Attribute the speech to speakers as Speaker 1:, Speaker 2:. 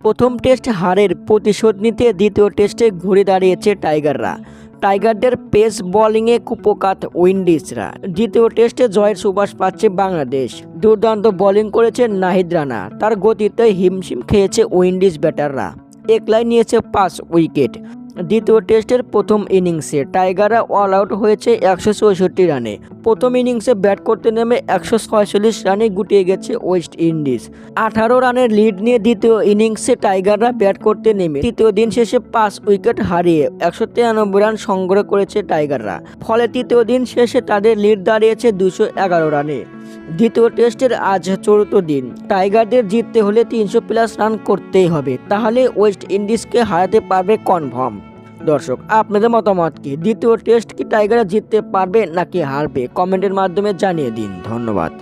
Speaker 1: প্রথম টেস্ট হারের প্রতিশোধ নিতে দ্বিতীয় টেস্টে ঘুরে দাঁড়িয়েছে টাইগাররা। টাইগারদের পেস বোলিংয়ে কুপোকাত উইন্ডিজরা। দ্বিতীয় টেস্টে জয়ের সুবাস পাচ্ছে বাংলাদেশ। দুর্দান্ত বোলিং করেছে নাহিদ রানা। তার গতিতে হিমশিম খেয়েছে উইন্ডিজ ব্যাটাররা। একলাই নিয়েছে পাঁচ উইকেট। দ্বিতীয় টেস্টের প্রথম ইনিংসে টাইগাররা অল আউট হয়েছে একশো চৌষট্টি রানে। প্রথম ইনিংসে ব্যাট করতে নেমে একশো ছয়চল্লিশ রানে গুটিয়ে গেছে ওয়েস্ট ইন্ডিজ। আঠারো রানের লিড নিয়ে দ্বিতীয় ইনিংসে টাইগাররা ব্যাট করতে নেমে তৃতীয় দিন শেষে পাঁচ উইকেট হারিয়ে একশো তিরানব্বই রান সংগ্রহ করেছে টাইগাররা। ফলে তৃতীয় দিন শেষে তাদের লিড দাঁড়িয়েছে দুশো এগারো রানে। দ্বিতীয় টেস্টের আজ চতুর্থ দিন। টাইগারদের জিততে হলে তিনশো প্লাস রান করতেই হবে। তাহলে ওয়েস্ট ইন্ডিজকে হারাতে পারবে কনফার্ম। দর্শক, আপনাদের মতামত কি? দ্বিতীয় টেস্ট কি টাইগাররা জিততে পারবে নাকি হারবে? কমেন্টের মাধ্যমে জানিয়ে দিন। ধন্যবাদ।